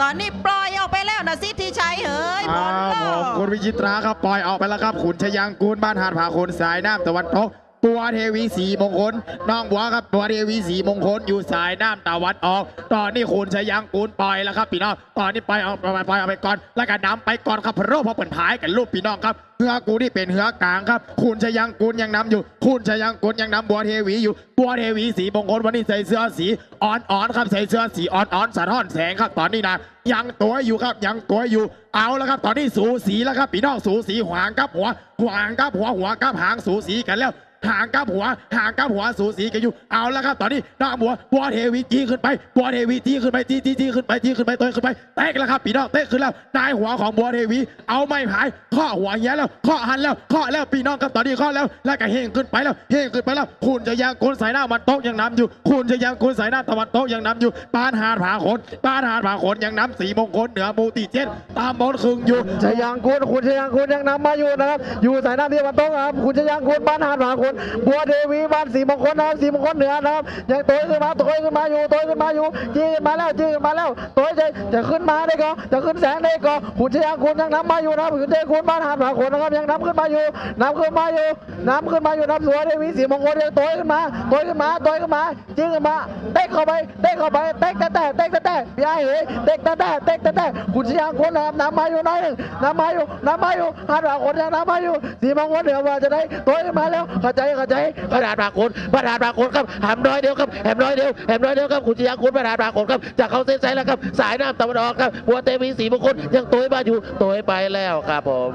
ตอนนี้ปล่อยออกไปแล้วนะสิทธิชัยเฮ้ยบอ่าอลผมคุณวิจิตราครับปล่อยออกไปแล้วครับขุนชยังกูลบ้านหาดผาโคนสายน้ำตะวันตก บัวเทวีสีมงคลน้องบัวครับบัวเทวีสีมงคลอยู่สายน้ำตะวันออก ตอนนี้ขุนชยังกูลปล่อยแล้วครับพี่น้องตอนนี้ปล่อยออกปล่อยปล่อยออกไปก่อน แล้วก็นำไปก่อนครับพราะเพระเปิดผายกันลูกพี่น้องครับเฮือกูนี่เป็นเฮือกลางครับ คุณชยังกูลยังนำอยู่ คุณชยังกูลยังนำบัวเทวีอยู่บัวเทวีสีมงคลวันนี้ใส่เสื้อสีอ่อนๆครับใส่เสื้อสีอ่อนๆสะท้อนแสงครับตอนนี้นะยังตัวอยู่ครับยังตัวอยู่ เอาแล้วครับ ตอนนี้สูสีแล้วครับพี่น้องสูสีหวางกับหัวหวางกับหัวหัวกับหางสูสีกันแล้ว หางกับหัว หางกับหัวสูสีกันอยู่เอาแล้วครับตอนนี้น้าบัวบัวเทวีจี้ขึ้นไปบัวเทวีจี้ขึ้นไปจี้จี้จี้ขึ้นไปจี้ขึ้นไปตัวขึ้นไปเตะแล้วครับพี่น้องเตะขึ้นแล้วนายหัวของบัวเทวี เอาไม่หายข้อหัวเหี้ยแล้วข้อหันแล้วข้อแล้วพี่น้องครับตอนนี้ข้อแล้ว แล้วก็เฮงขึ้นไปแล้วเฮงขึ้นไปแล้ว คุณจะยังคุณสายหน้ามันโต๊ะยังนำอยู่ คุณจะยังคุณสายหน้าตะวันโต๊ะยังนำอยู่ปานหาดผาขนปานหาดผาขนยังน้ำสีมงคลเหนือมูติเจนตามบอลคึงอยู่ชยังคุณคุณชยังคุณยังนำมาอยู่นะครับอยู่สายน้ำที่วันโต้งครับคุณชยังคุณบ้านหาดหาคุณบัวเทวีบ้านสีมงคลนะครับสีมงคลเหนือนะครับยังโตยขึ้นมาโตยขึ้นมาอยู่โตยขึ้นมาอยู่จี้ขึ้นมาแล้วจี้ขึ้นมาแล้วโตยจะจะขึ้นมาได้ก็จะขึ้นแสงได้ก็คุณชยังคุณยังน้ำมาอยู่นะครับคุณชยังคุณบ้านหาดหาคุณนะครับยังน้ำขึ้นมาอยู่น้ำขึ้นมาอยู่น้ำขึ้นมาอยู่น้ำบัวเทวีสีมงคลยังโตยขึ้นมาโตยขึ้นมาโตยขึ้นมาจี้ขึ้นมาเตะเข้าไปเตะเข้าไปเตะแต่แต่เตะแต่แต่ยายเฮ้ยเตะแต่แต่เตะแต่แต่คุณชยังคุณนะครับนำมาอยู่น้อยหนึ่งนำมาอยู่น้ำมาอยู่หาดหาคนยังนำมาอยู่สีมงคลเหนือว่าจะได้โตยขึ้นมาแล้วเข้าใจเข้าใจประธานปรากฏประธานปรากฏครับแหมน้อยเดียวครับแหมน้อยเดียวแหมน้อยเดียวครับขุนชยาคุณประธานปรากฏครับจากเขาเส้นใจแล้วครับสายน้ำตะวันออกครับบัวเตมีสีมงคลยังตัวไปอยู่ตัวไปแล้วครับผม